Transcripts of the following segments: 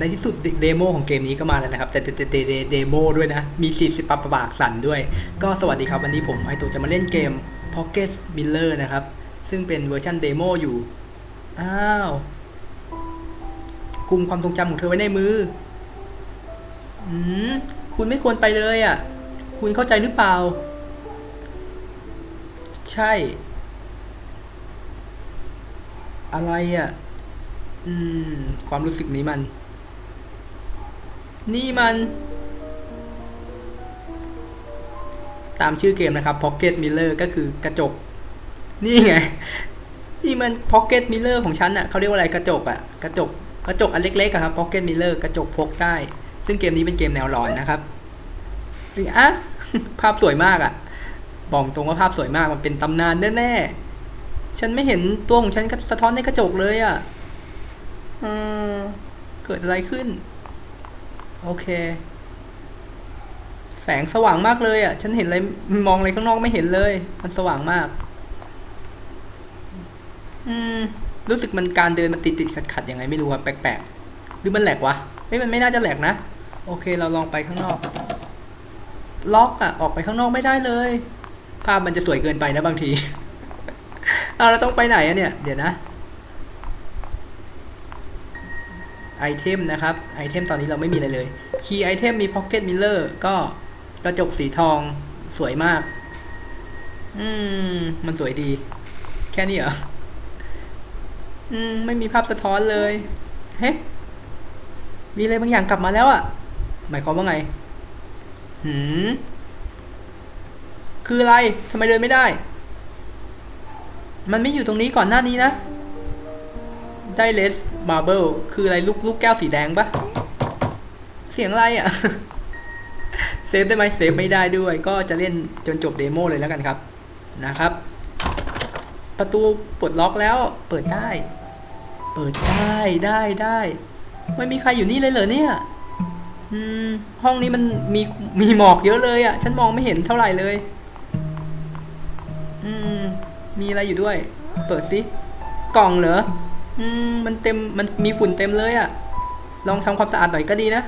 ในที่สุดเดโมของเกมนี้ก็มาแล้วนะครับ แต่แต่แต่แต่เดโมด้วยนะ มี40ปับประบากสั่นด้วย ก็สวัสดีครับ วันนี้ผมไอตัวจะมาเล่นเกม Pocket Miller นะครับ ซึ่งเป็นเวอร์ชันเดโมอยู่ อ้าวกลุ่มความทรงจำของเธอไว้ในมือ อืม คุณไม่ควรไปเลยอะ คุณเข้าใจหรือเปล่า ใช่ อะไรอะ อืม ความรู้สึกนี้มัน นี่มัน ตามชื่อเกมนะครับ Pocket Miller ก็คือกระจก นี่ไง นี่มัน Pocket Miller ของฉันอะเขาเรียกว่าอะไรกระจกอะ กระจก กระจกอันเล็กๆครับ Pocket Miller กระจกพกได้ ซึ่งเกมนี้เป็นเกมแนวหลอนนะครับสิอะภาพสวยมากอะ บอกตรงว่าภาพสวยมากมันเป็นตำนานแน่ๆ ฉันไม่เห็นตัวของฉันสะท้อนในกระจกเลยอะเกิดอะไรขึ้น โอเค แสงสว่างมากเลยอะ ฉันเห็นอะไรมองอะไรข้างนอกไม่เห็นเลย มันสว่างมาก อืม รู้สึกมันการเดินมันติดติดขัดขัดยังไงไม่รู้อะแปลกๆ หรือมันแหลกวะเฮ้ยมันไม่น่าจะแหลกนะ โอเค เราลองไปข้างนอก ล็อกอะออกไปข้างนอกไม่ได้เลย ภาพมันจะสวยเกินไปนะบางที เอาเราต้องไปไหนอะเนี่ย เดี๋ยวนะ ไอเทมนะครับไอเทมตอนนี้เราไม่มีอะไรเลยคีย์ไอเทมมี Pocket Miller ก็กระจกสีทองสวยมาก อืม มันสวยดี แค่นี้เหรอ อืม ไม่มีภาพสะท้อนเลย เฮ้มีอะไรบางอย่างกลับมาแล้วอะ่ะ หมายความว่าไง หืม คืออะไรทำไมเดินไม่ได้ มันไม่อยู่ตรงนี้ก่อนหน้านี้นะ ได้เลสมาร์เบิลคืออะไรลูกลูกแก้วสีแดงปะเสียงอะไรอะ่ะ เซฟได้ไหมเซฟไม่ได้ด้วย ก็จะเล่นจนจบเดโมเลยแล้วกันครับนะครับ ประตูปลดล็อกแล้ว เปิดได้ เปิดได้ได้ได้ไม่มีใครอยู่นี่เลยเหรอเนี่ยอืมห้องนี้มันมีมีหมอกเยอะเลยอะ่ะ ฉันมองไม่เห็นเท่าไหร่เลย อืมมีอะไรอยู่ด้วย เปิดสิกล่องเหรอ อืมมันเต็มมันมีฝุ่นเต็มเลยอะ่ะลองทำความสะอาดหน่อยก็ดีนะ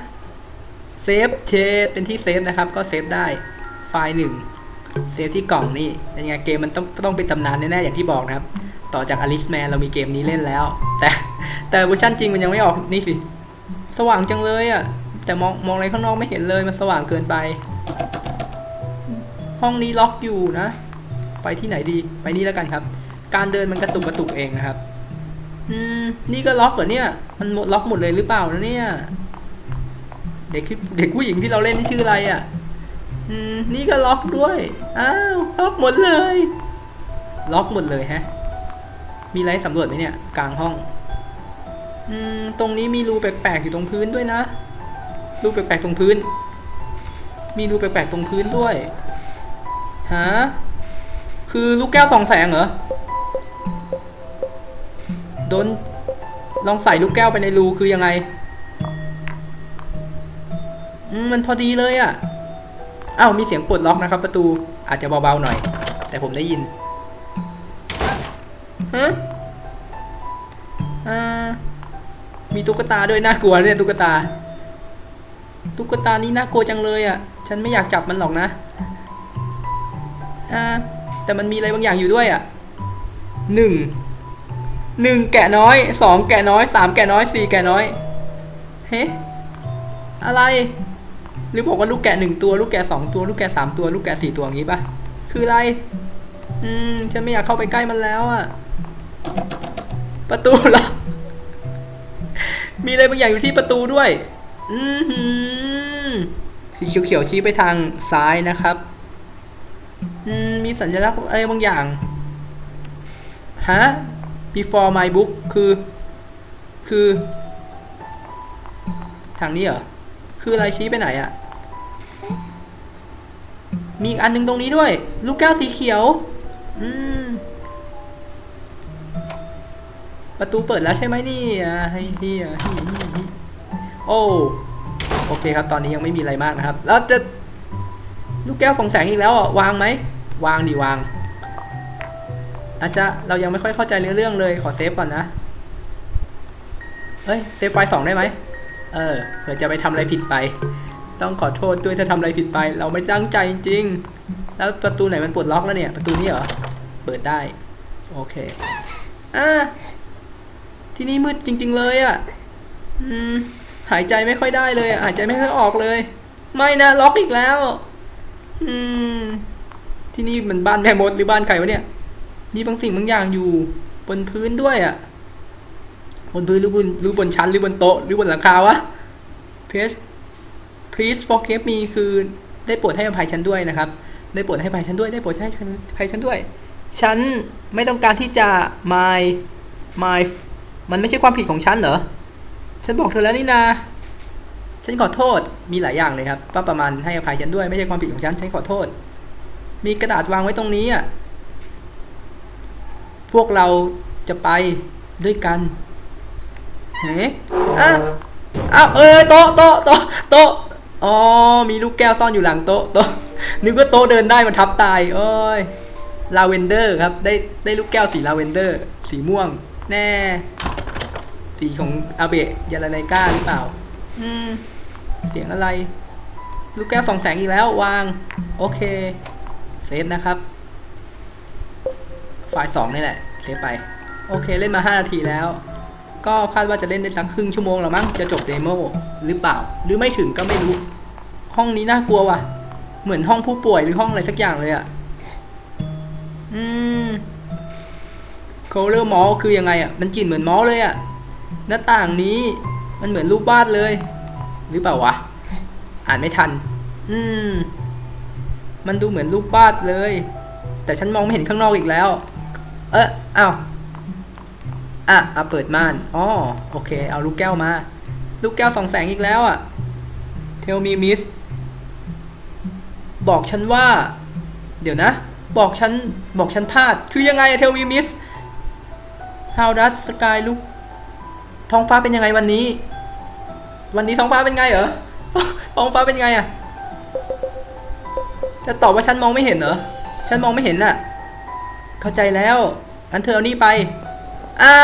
เซฟเชดเป็นที่เซฟนะครับ ก็เซฟได้ไฟล์หนึ่งเซฟที่กล่องนี่ยังไงเกมมันต้องต้องเป็นตำนานแน่ๆอย่างที่บอกนะครับ ต่อจากอลิสแมนเรามีเกมนี้เล่นแล้ว แต่แต่เวอร์ชันจริงมันยังไม่ออกนี่สิ สว่างจังเลยอะ่ะ แต่มองมองอะไรข้างนอกไม่เห็นเลยมันสว่างเกินไป ห้องนี้ล็อกอยู่นะ ไปที่ไหนดีไปนี่แล้วกันครับ การเดินมันกระตุกกระตุกเองนะครับ นี่ก็ล็อกเหรอเนี่ย มันหมดล็อกหมดเลยหรือเปล่านะเนี่ย เด็กเด็กผู้หญิงที่เราเล่นนี่ชื่ออะไรอะ่ะ อืม นี่ก็ล็อกด้วย อ้าว ล็อกหมดเลย ล็อกหมดเลยฮะ มีอะไรสำรวจไหมเนี่ย กลางห้อง อืม ตรงนี้มีรูแปลกๆอยู่ตรงพื้นด้วยนะ รูแปลกๆตรงพื้น มีรูแปลกๆตรงพื้นด้วย ฮะ คือลูกแก้วสองแสงเหรอโดน ลองใส่ลูกแก้วไปในรูคือยังไงมมันพอดีเลยอะ่ะอ้าวมีเสียงปลดล็อกนะครับ ประตูอาจจะเบาๆหน่อย แต่ผมได้ยินฮะอ่ามีตุ๊กตาด้วยน่ากลัวเนี่ยตุ๊กตา ตุ๊กตานี่น่ากลัวจังเลยอะ่ะ ฉันไม่อยากจับมันหรอกนะอ่าแต่มันมีอะไรบางอย่างอยู่ด้วยอะ่ะหนึ่ง หนึ่งแกะน้อยสองแกะน้อยสามแกะน้อยสี่แกะน้อย เฮ้อะไร หรือบอกว่าลูกแกะหนึ่งตัว ลูกแกะสองตัว ลูกแกะสามตัว ลูกแกะสี่ตัวอย่างนี้ปะคืออะไร อืมฉันไม่อยากเข้าไปใกล้มันแล้วอะประตูหรอ มีอะไรบางอย่างอยู่ที่ประตูด้วย อือหือสีเขียวๆชี้ไปทางซ้ายนะครับ อืมมีสัญลักษณ์อะไรบางอย่าง ฮะ before my book คือ คือ ทางนี้เหรอ คืออะไรชี้ไปไหนอะมีอีกอันหนึงตรงนี้ด้วย ลูกแก้วสีเขียว อืม ประตูเปิดแล้วใช่ไหมนี่อะเฮียเฮียโอ้โอเคครับ ตอนนี้ยังไม่มีอะไรมากนะครับ แล้วจะ ลูกแก้วส่องแสงอีกแล้วอะ วางไหม วางดิวาง อาจจะเรายังไม่ค่อยเข้าใจเรื่องเลยขอเซฟก่อนนะเฮ้ยเซฟไฟล์สองได้ไหมเออเผื่อจะไปทำอะไรผิดไป ต้องขอโทษด้วยถ้าทำอะไรผิดไป เราไม่ตั้งใจจริงๆแล้วประตูไหนมันปลดล็อกแล้วเนี่ย ประตูนี้เหรอเปิดได้ โอเคอ่าที่นี่มืดจริง ๆ เลยอะ่ะอืมหายใจไม่ค่อยได้เลยอะหายใจไม่ค่อยออกเลย ไม่นะล็อกอีกแล้ว อืมที่นี่มันบ้านแม่มดหรือบ้านใครวะเนี่ย มีบางสิ่งบางอย่างอยู่บนพื้นด้วยอะ่ะ บนพื้นหรือบนหรือบนชั้นหรือบนโต๊ะหรือบนหลังคาวะ please please forgive me คือได้โปรดให้อภัยฉันด้วยนะครับ ได้โปรดให้อภัยฉันด้วย ได้โปรดให้อภัยฉันด้วย ฉันไม่ต้องการที่จะ my my มันไม่ใช่ความผิดของฉันเหรอ ฉันบอกเธอแล้วนี่นา ฉันขอโทษ มีหลายอย่างเลยครับป้าประมาณให้อภัยฉันด้วย ไม่ใช่ความผิดของฉัน ฉันขอโทษ มีกระดาษวางไว้ตรงนี้อะ พวกเราจะไปด้วยกันเฮ้อะอ้าวเอ้ยโต๊ะโต๊ะโต๊ะโต๊ะอ๋อมีลูกแก้วซ่อนอยู่หลังโต๊ะโต๊ะนึกว่าโต๊ะเดินได้มันทับตายโอ้ยลาเวนเดอร์ครับได้ได้ลูกแก้วสีลาเวนเดอร์ สีม่วง แน่ สีของอาเบะยาลาไนก้าหรือเปล่า อืม เสียงอะไร ลูกแก้วสองแสงอีกแล้ววาง โอเค เซฟนะครับ ไฟล์สองนี่แหละเซฟไป โอเคเล่นมา 5 นาทีแล้ว ก็คาดว่าจะเล่นได้สักครึ่งชั่วโมงแล้วมั้งจะจบเดโมหรือเปล่า หรือไม่ถึงก็ไม่รู้ ห้องนี้น่ากลัวว่ะ เหมือนห้องผู้ป่วยหรือห้องอะไรสักอย่างเลยอะ่ะอืมโคเลอร์มอลคือยังไงอะ่ะมันกลิ่นเหมือนมอลเลยอะ่ะหน้าต่างนี้มันเหมือนรูปวาดเลย หรือเปล่าวะอ่านไม่ทัน อืม มันดูเหมือนรูปวาดเลย แต่ฉันมองไม่เห็นข้างนอกอีกแล้ว เอออ้าวอะอะเปิดม่านอ๋อโอเค เอาลูกแก้วมา ลูกแก้วสองแสงอีกแล้วอะ Tell me miss บอกฉันว่า เดี๋ยวนะ บอกฉัน บอกฉันพลาด คือยังไงอะ Tell me miss How does sky look ท้องฟ้าเป็นยังไงวันนี้ วันนี้ท้องฟ้าเป็นไงเหรอ ท้องฟ้าเป็นไงอะจะตอบว่าฉันมองไม่เห็นเหรอ ฉันมองไม่เห็นน่ะ เข้าใจแล้วงั้นเธอเอานี่ไป อ้า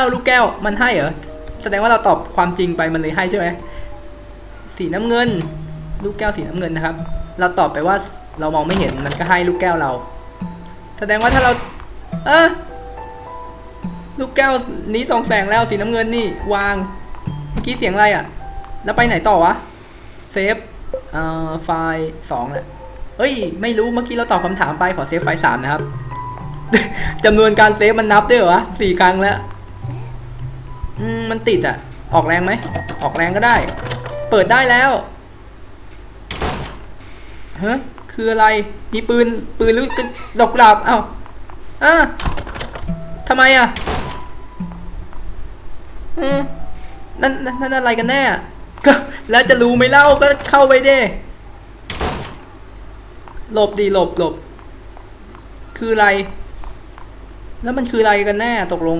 ว ลูกแก้ว มันให้เหรอ แสดงว่าเราตอบความจริงไปมันเลยให้ใช่ไหม สีน้ำเงิน ลูกแก้วสีน้ำเงินนะครับ เราตอบไปว่าเรามองไม่เห็นมันก็ให้ลูกแก้วเรา แสดงว่าถ้าเราเอะลูกแก้วนี้ส่องแสงแล้วสีน้ำเงินนี่วาง เมื่อกี้เสียงอะไรอะ่ะ แล้วไปไหนต่อวะ เซฟเอ่อไฟล์สองแหละเอ้ย ไม่รู้ เมื่อกี้เราตอบคำถามไปขอเซฟไฟล์สามนะครับ จำนวนการเซฟมันนับด้วยเหรอวะสี่ครั้งแล้วอืมมันติดอะ ออกแรงไหม ออกแรงก็ได้ เปิดได้แล้วฮะคืออะไร มีปืน ปืนหรือดอกกุหลาบเอ้าอะทำไมอะอืมนั่นนั่นนั่นอะไรกันแน่ก็แล้วจะรู้ไหมเล่าก็เข้าไปเด้หลบดีหลบหลบคืออะไร แล้วมันคืออะไรกันแน่ตกลง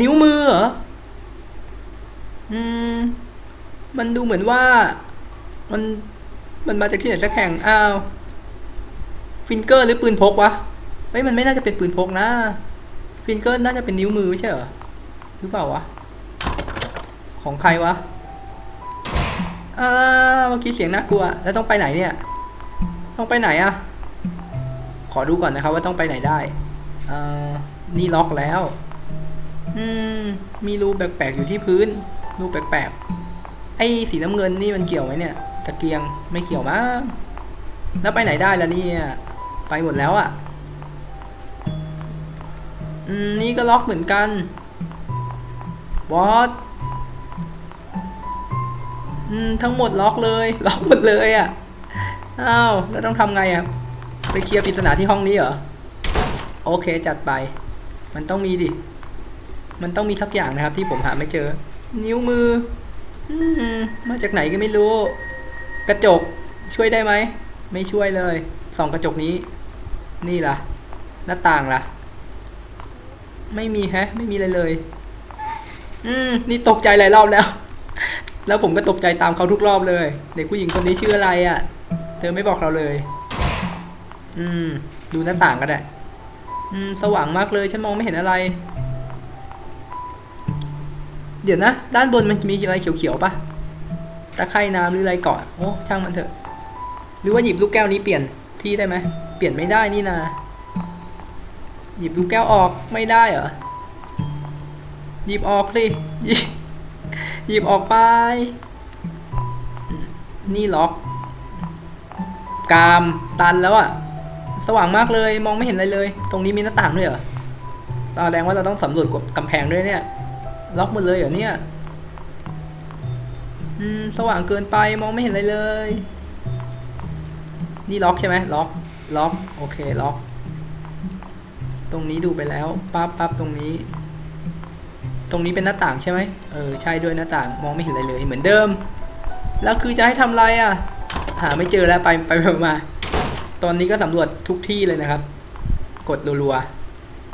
นิ้วมือเหรอ อืม มันดูเหมือนว่า มัน มันมาจากที่ไหนสักแห่ง อ้าว ฟิงเกอร์หรือปืนพกวะเฮ้ยมันไม่น่าจะเป็นปืนพกนะ ฟิงเกอร์น่าจะเป็นนิ้วมือไม่ใช่เหรอ หรือเปล่าวะ ของใครวะอ้าวเมื่อกี้เสียงน่ากลัว แล้วต้องไปไหนเนี่ย ต้องไปไหนอะ ขอดูก่อนนะครับว่าต้องไปไหนได้นี่ล็อกแล้วมมีรูแปลกๆอยู่ที่พื้น รูแปลกๆ ไอ้สีน้ำเงินนี่มันเกี่ยวไหมเนี่ย ตะเกียงไม่เกี่ยวมั้งแล้วไปไหนได้แล้วเนี่ย ไปหมดแล้วอะ่ะนี่ก็ล็อกเหมือนกันวอตทั้งหมดล็อกเลย ล็อกหมดเลยอะ่ะ อ้าว แล้วต้องทำไงอะ่ะ ไปเคลียร์ปริศนาที่ห้องนี้เหรอ โอเคจัดไป มันต้องมีดิ มันต้องมีสักอย่างนะครับ ที่ผมหาไม่เจอ นิ้วมืออืมมาจากไหนก็ไม่รู้ กระจกช่วยได้ไหม ไม่ช่วยเลยส่องกระจกนี้ นี่ล่ะ หน้าต่างล่ะ ไม่มีแฮะ ไม่มีอะไรเลย อืม นี่ตกใจหลายรอบแล้ว แล้วผมก็ตกใจตามเขาทุกรอบเลย เด็กผู้หญิงคนนี้ชื่ออะไรอะ่ะ เธอไม่บอกเราเลย อืม ดูหน้าต่างก็ได้ อืม สว่างมากเลย ฉันมองไม่เห็นอะไร เดี๋ยวนะ ด้านบนมันมีอะไรเขียวๆปะตะไคร่น้ำหรืออะไรเกาะโอ้ช่างมันเถอะ หรือว่าหยิบลูกแก้วนี้เปลี่ยนที่ได้ไหม เปลี่ยนไม่ได้นี่นา หยิบลูกแก้วออกไม่ได้เหรอ หยิบออกสิหยิบหยิบออกไป นี่ล็อก กามตันแล้วอะ สว่างมากเลยมองไม่เห็นอะไรเลย ตรงนี้มีหน้าต่างด้วยเหรอตาแดงว่าเราต้องสำรวจกำแพงด้วยเนี่ย ล็อกหมดเลยเหรอเนี่ย อืม สว่างเกินไปมองไม่เห็นอะไรเลย นี่ล็อกใช่ไหมล็อก ล็อก โอเค ล็อก ตรงนี้ดูไปแล้ว ปั๊บปั๊บตรงนี้ ตรงนี้เป็นหน้าต่างใช่ไหมเออ ใช่ด้วยหน้าต่าง มองไม่เห็นอะไรเลย เหมือนเดิม แล้วคือจะให้ทำอะไรอะ หาไม่เจอแล้วไปไปไปมา ตอนนี้ก็สำรวจทุกที่เลยนะครับ กดรัว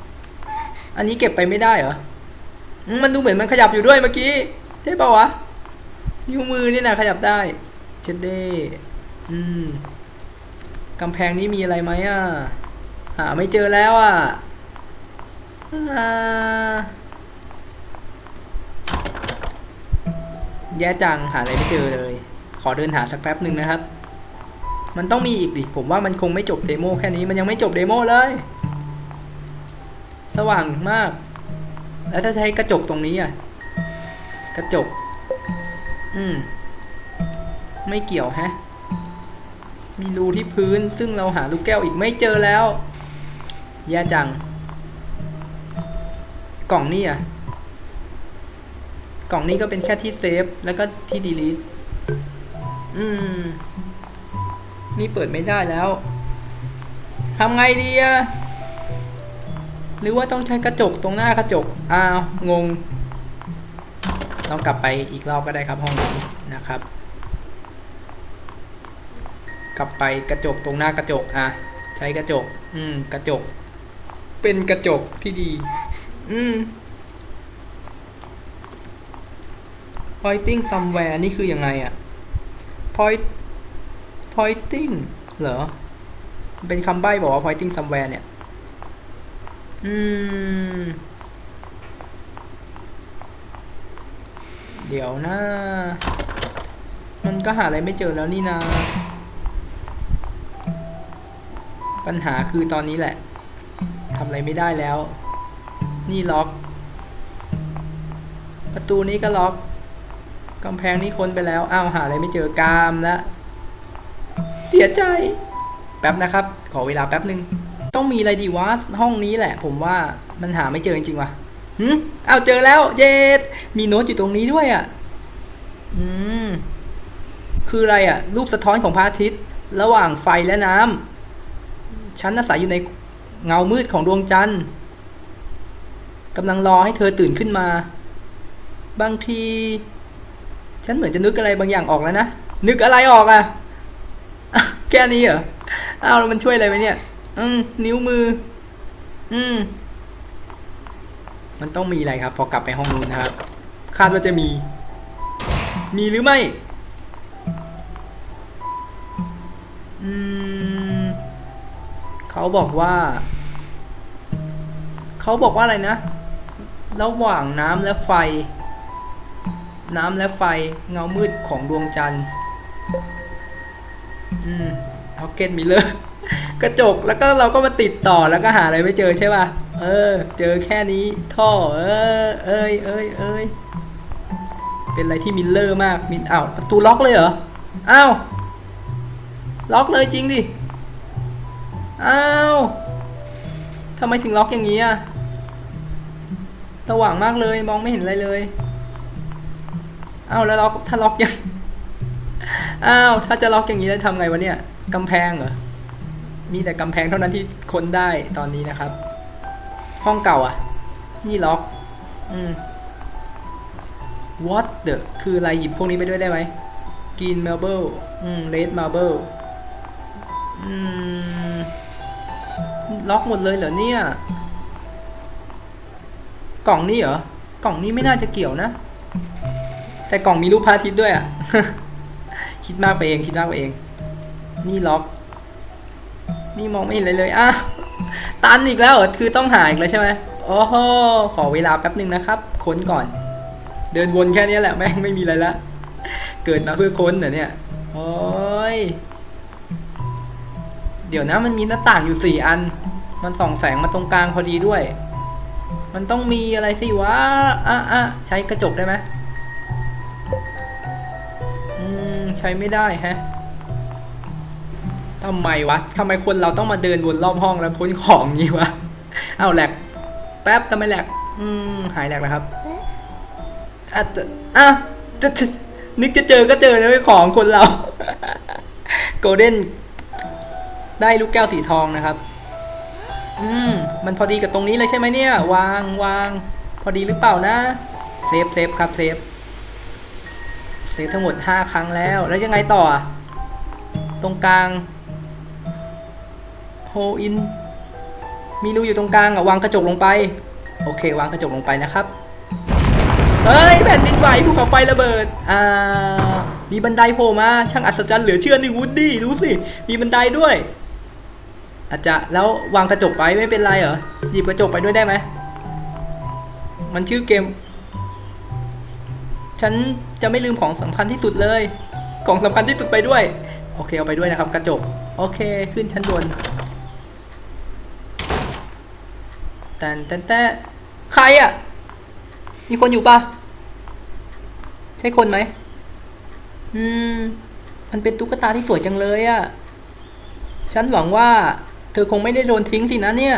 ๆ อันนี้เก็บไปไม่ได้เหรอ มันดูเหมือนมันขยับอยู่ด้วยเมื่อกี้ ใช่ป่าวะ นิ้วมือนี่นะขยับได้ เชดเด้อืมกำแพงนี้มีอะไรไหมอะ หาไม่เจอแล้วอะแย่จังหาอะไรไม่เจอเลย ขอเดินหาสักแป๊บหนึ่งนะครับ มันต้องมีอีกดิ ผมว่ามันคงไม่จบเดโมแค่นี้ มันยังไม่จบเดโมเลย สว่างมาก แล้วถ้าใช้กระจกตรงนี้อะ กระจก อืม ไม่เกี่ยวแฮะ มีรูที่พื้น ซึ่งเราหาลูกแก้วอีกไม่เจอแล้ว แย่จัง กล่องนี่อะ กล่องนี้ก็เป็นแค่ที่เซฟ แล้วก็ที่ดีลีทอืม นี่เปิดไม่ได้แล้วทำไงดีอะหรือว่าต้องใช้กระจกตรงหน้ากระจก อ้าว งง ต้องกลับไปอีกรอบก็ได้ครับห้องนี้นะครับ กลับไปกระจกตรงหน้ากระจก อะ ใช้กระจก อืม กระจก เป็นกระจกที่ดี อืม pointing somewhere นี่คือยังไงอะ point pointing เหรอ เป็นคำใบ้บอกว่า pointing somewhere เนี่ย อืม เดี๋ยวนะมันก็หาอะไรไม่เจอแล้วนี่นา ปัญหาคือตอนนี้แหละทำอะไรไม่ได้แล้ว นี่ล็อก ประตูนี้ก็ล็อกกำแพงนี้ค้นไปแล้ว อ้าวหาอะไรไม่เจอกามแล้ว เสียใจแป๊บนะครับ ขอเวลาแป๊บหนึ่งต้องมีอะไรดีวะห้องนี้แหละ ผมว่ามันหาไม่เจอจริงๆว่ะหืมอ้าวเจอแล้ว เย็ดมีโน้ตอยู่ตรงนี้ด้วยอะ อืม คืออะไรอะ รูปสะท้อนของพระอาทิตย์ ระหว่างไฟและน้ำฉันอาศัยอยู่ในเงามืดของดวงจันทร์กำลังรอให้เธอตื่นขึ้นมา บางที ฉันเหมือนจะนึกอะไรบางอย่างออกแล้วนะ นึกอะไรออกอะอะ แค่นี้เหรออ้าวแล้วมันช่วยอะไรไหมเนี่ย อืม นิ้วมือ อืม มันต้องมีอะไรครับ พอกลับไปห้องนู้นนะครับ คาดว่าจะมี มีหรือไม่ อืม เขาบอกว่า เขาบอกว่าอะไรนะ ระหว่างน้ำและไฟ น้ำและไฟ เงามืดของดวงจันทร์ เอาเกตมิเลอร์กระจกแล้วก็เราก็มาติดต่อแล้วก็หาอะไรไม่เจอใช่ป่ะ เออ เจอแค่นี้ท่อ เออ เอ้ยเอ้ยเอ้ยเป็นอะไรที่มิลเลอร์มากมินอ้าวประตูล็อกเลยเหรออ้าวล็อกเลยจริงดิอ้าวทำไมถึงล็อกอย่างนี้อะสว่างมากเลยมองไม่เห็นอะไรเลยอ้าวแล้วล็อกถ้าล็อกยัง อ้าวถ้าจะล็อกอย่างนี้แล้วทำไงวะเนี่ยกำแพงเหรอ มีแต่กำแพงเท่านั้นที่ค้นได้ตอนนี้นะครับ ห้องเก่าอะ นี่ล็อก อืม what the คืออะไรหยิบพวกนี้ไปด้วยได้ไหม green marble อืม red marble อืม ล็อกหมดเลยเหรอเนี่ย กล่องนี้เหรอ กล่องนี้ไม่น่าจะเกี่ยวนะ แต่กล่องมีรูปพระอาทิตย์ด้วยอะ คิดมากไปเองคิดมากไปเอง นี่ล็อก นี่มองไม่เห็นเลยเลยอะตันอีกแล้วคือต้องหาอีกแล้วใช่ไหมโอ้โหขอเวลาแป๊บหนึ่งนะครับ ค้นก่อน เดินวนแค่นี้แหละแม่งไม่มีอะไรละเกิดมาเพื่อค้นเหรอเนี่ยโอ้ยเดี๋ยวนะมันมีหน้าต่างอยู่สี่อัน มันส่องแสงมาตรงกลางพอดีด้วย มันต้องมีอะไรสิวะอะอะใช้กระจกได้ไหม ใช้ไม่ได้ฮะทำไมวะทำไมคนเราต้องมาเดินวนรอบห้องแล้วค้นของงี้วะ เอาแหลก แป๊บทำไมแหลก อืม หายแหลกแล้วครับอาจจะอะจะจะนึกจะเจอก็เจอเว้ยของคนเรา โกลเด้น ได้ลูกแก้วสีทองนะครับ อืม มันพอดีกับตรงนี้เลยใช่ไหมเนี่ย วางวาง พอดีหรือเปล่านะ เซฟเซฟครับเซฟ เซฟทั้งหมด 5 ครั้งแล้ว แล้วยังไงต่อ ตรงกลางโฮอินมีรูอยู่ตรงกลางอะวางกระจกลงไป โอเค วางกระจกลงไปนะครับเฮ้ยแผ่นดินไหวภูเขาไฟระเบิด อ่า มีบันไดโผล่มา ช่างอัศจรรย์เหลือเชื่อนี่วูดดี้ดูสิ มีบันไดด้วย อาจจะแล้ววางกระจกไปไม่เป็นไรเหรอ หยิบกระจกไปด้วยได้ไหม มันชื่อเกม ฉัน จะไม่ลืมของสำคัญที่สุดเลยของสำคัญที่สุดไปด้วย โอเคเอาไปด้วยนะครับ กระจก โอเคขึ้นชั้นบนแต่แต่แต่ใครอะ มีคนอยู่ปะใช่คนไหมอืม มันเป็นตุ๊กตาที่สวยจังเลยอะ่ะ ฉันหวังว่า เธอคงไม่ได้โดนทิ้งสินะเนี่ย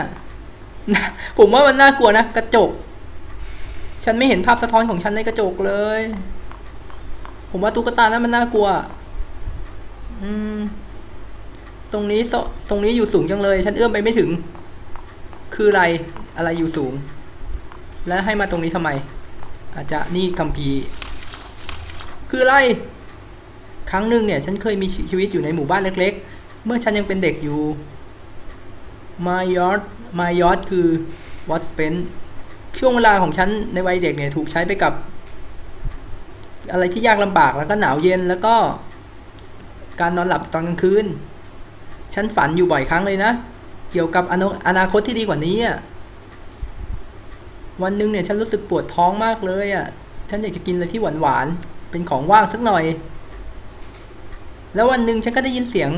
ผมว่ามันน่ากลัวนะ กระจก ฉันไม่เห็นภาพสะท้อนของฉันในกระจกเลย ผมว่าตุ๊กตานั้นมันน่ากลัว อืม ตรงนี้โซตรงนี้อยู่สูงจังเลย ฉันเอื้อมไปไม่ถึง คืออะไร อะไรอยู่สูง แล้วให้มาตรงนี้ทำไม อาจจะนี่คัมภีร์คืออะไร ครั้งหนึ่งเนี่ย ฉันเคยมีชีวิตอยู่ในหมู่บ้านเล็ก ๆ เมื่อฉันยังเป็นเด็กอยู่ My yard My yard คือ what spent ช่วงเวลาของฉันในวัยเด็กเนี่ย ถูกใช้ไปกับ อะไรที่ยากลำบากแล้วก็หนาวเย็นแล้วก็ การนอนหลับตอนกลางคืน ฉันฝันอยู่บ่อยครั้งเลยนะ เกี่ยวกับอนาอนาคตที่ดีกว่านี้อะวันหนึ่งเนี่ยฉันรู้สึกปวดท้องมากเลยอะ ฉันอยากจะกินอะไรที่หวานหวานๆเป็นของว่างสักหน่อย แล้ววันหนึ่งฉันก็ได้ยินเสียง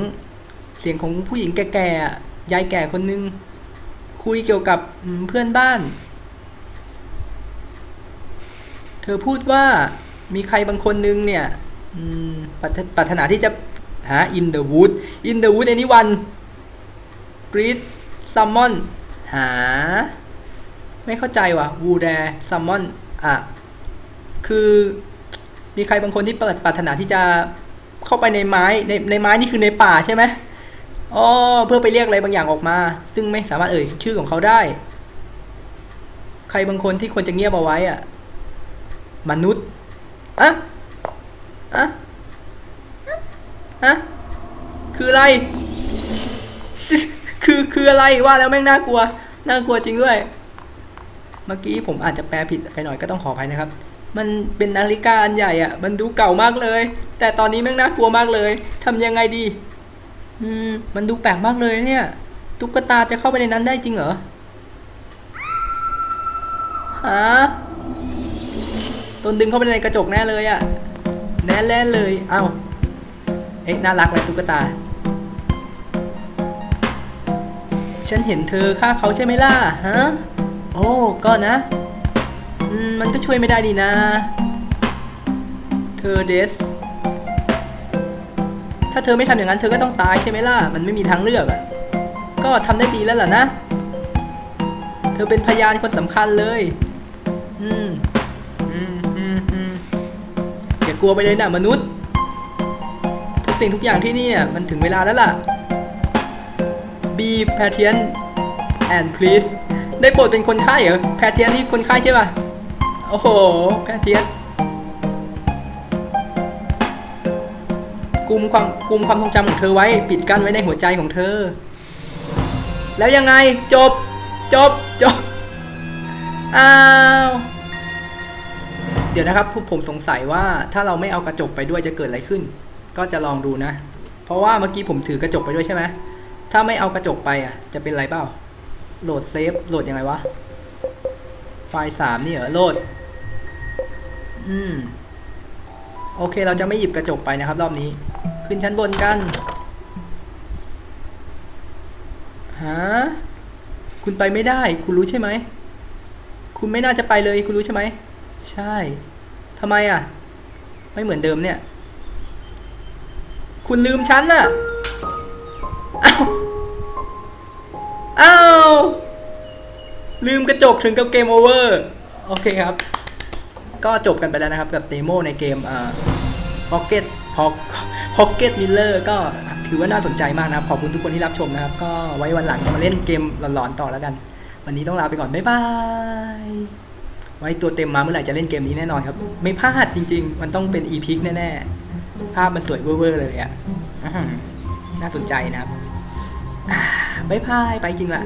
เสียงของผู้หญิงแก่ๆยายแก่คนหนึ่งคุยเกี่ยวกับเพื่อนบ้าน เธอพูดว่า มีใครบางคนนึงเนี่ยปรารถปรารถนาที่จะหา in the wood in the wood anyone greet summon หา ไม่เข้าใจว่ะวูแดซัมมอนอะ คือมีใครบางคนที่เปิดปรารถนาที่จะเข้าไปในไม้ในในไม้นี่คือในป่าใช่ไหมอ๋อเพื่อไปเรียกอะไรบางอย่างออกมา ซึ่งไม่สามารถเอ่ยชื่อของเขาได้ ใครบางคนที่ควรจะเงียบเอาไว้อะมนุษย์ อะอะอะคืออะไร คือคืออะไรว่าแล้วแม่งน่ากลัว น่ากลัวจริงด้วย เมื่อกี้ผมอาจจะแปลผิดไปหน่อยก็ต้องขออภัยนะครับ มันเป็นนาฬิกาอันใหญ่อะมันดูเก่ามากเลย แต่ตอนนี้แม่งน่ากลัวมากเลยทำยังไงดี อืม มันดูแปลกมากเลยเนี่ย ตุ๊กตาจะเข้าไปในนั้นได้จริงเหรอฮะ นดึงเข้าไปในกระจกแน่เลยอะแน่แน่เลย เอ้า เอ๊ะน่ารักเลยตุ๊กตา ฉันเห็นเธอฆ่าเขาใช่ไหมล่ะ ฮะ โอ้ ก็นะมมันก็ช่วยไม่ได้ดีนะ เธอเดส ถ้าเธอไม่ทำอย่างนั้นเธอก็ต้องตายใช่ไหมล่ะ มันไม่มีทางเลือกอะ่ะก็ทำได้ดีแล้วล่ะนะ เธอเป็นพยานคนสำคัญเลย อืม กลัวไปเลยนะมนุษย์ ทุกสิ่งทุกอย่างที่นี่มันถึงเวลาแล้วล่ะ be patient and please ได้โปรดเป็นคนไข้เหรอแพทเทียนนี่คนไข้ใช่ป่ะ โอ้โหแพทเทียนกุมความกุมความทรงจำของเธอไว้ ปิดกั้นไว้ในหัวใจของเธอ แล้วยังไงจบ จบ จบ อ้าว ดี๋ยวนะครับผมผมสงสัยว่าถ้าเราไม่เอากระจกไปด้วยจะเกิดอะไรขึ้น ก็จะลองดูนะ เพราะว่าเมื่อกี้ผมถือกระจกไปด้วยใช่ไหมถ้าไม่เอากระจกไปอะ จะเป็นไรเปล่า โหลดเซฟโหลดยังไงวะ ไฟล์สามนี่เหรอโหลด อืม โอเคเราจะไม่หยิบกระจกไปนะครับ รอบนี้ ขึ้นชั้นบนกันฮะคุณไปไม่ได้ คุณรู้ใช่ไหม คุณไม่น่าจะไปเลย คุณรู้ใช่ไหม ใช่ทำไมอะ ไม่เหมือนเดิมเนี่ย คุณลืมฉันน่ะอ้าวอ้าวลืมกระจกถึงกับเกมโอเวอร์โอเคครับ ก็จบกันไปแล้วนะครับกับเดโมในเกมอ่า Pocket Pocket Miller ก็ถือว่าน่าสนใจมากนะครับ ขอบคุณทุกคนที่รับชมนะครับ ก็ไว้วันหลังจะมาเล่นเกมหลอนๆต่อแล้วกัน วันนี้ต้องลาไปก่อน บ๊ายบาย ไว้ตัวเต็มมาเมื่อไหร่จะเล่นเกมนี้แน่นอนครับ ไม่พลาดจริง ๆ มันต้องเป็น e p ิกแน่ๆ ภาพมันสวยเวอร์ๆเลยอะ่ะอื้อหือน่าสนใจนะครับอ่าบ๊ายบายไปจริงละ